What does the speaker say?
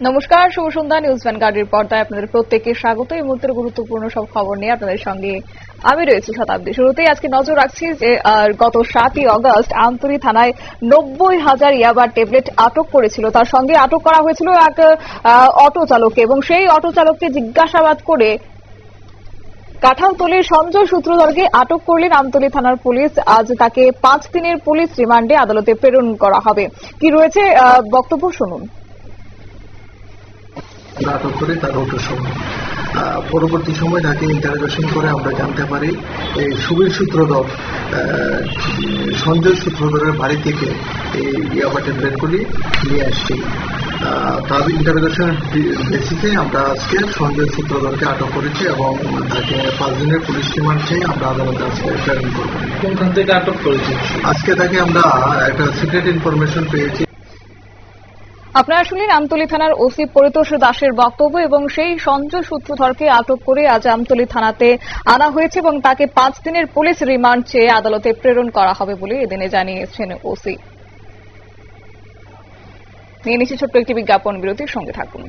নমস্কার, শুভ সন্ধ্যা, নিউজ ভ্যানগার্ডের পর্দায় আপনাদের প্রত্যেককে স্বাগত। এই মুহূর্তের গুরুত্বপূর্ণ সব খবর নিয়ে আপনাদের সঙ্গে আমি রয়েছি শতাব্দী শুরুতেই। আজকে নজর রাখছি যে গত সাতই অগস্ট আমতলী থানায় নব্বই হাজার ইয়াবার ট্যাবলেট আটক করেছিল। তার সঙ্গে আটক করা হয়েছিল এক অটো চালককে এবং সেই অটো চালককে জিজ্ঞাসাবাদ করে কাঁঠালতলির সঞ্জয় সূত্রধরকে আটক করলেন আমতলী থানার পুলিশ। আজ তাকে পাঁচ দিনের পুলিশ রিমান্ডে আদালতে প্রেরণ করা হবে। কি রয়েছে বক্তব্য শুনুন। আটক করে তার ওটার সময়। পরবর্তী সময় তাকে ইন্টারোগেশন করে আমরা জানতে পারি এই সুবীর সূত্রধর সঞ্জয় সূত্রধরের বাড়ি থেকে এই ইয়াবা ট্যাবলেটগুলি নিয়ে আসছি। তার ইন্টারোগেশন বেসিসে আমরা আজকে সঞ্জয় সূত্রধরকে আটক করেছি এবং তাকে পাঁচ দিনের পুলিশ রিমান্ড চেয়ে আমরা আদালতে আজকে প্রেরণ করব। কোনখান থেকে আটক করেছি আজকে তাকে আমরা একটা সিক্রেট ইনফরমেশন পেয়েছি। আপনারা শুনলেন আমতলী থানার ওসি পরিতোষ দাসের বক্তব্য এবং সেই সঞ্জয় সূত্রধরকে আটক করে আজ আমতলী থানাতে আনা হয়েছে এবং তাকে পাঁচ দিনের পুলিশ রিমান্ড চেয়ে আদালতে প্রেরণ করা হবে বলে এদিনে জানিয়েছেন ওসি। নিয়ে নিচ্ছে ছোট্ট একটি বিজ্ঞাপন, বিরতির সঙ্গে থাকুন।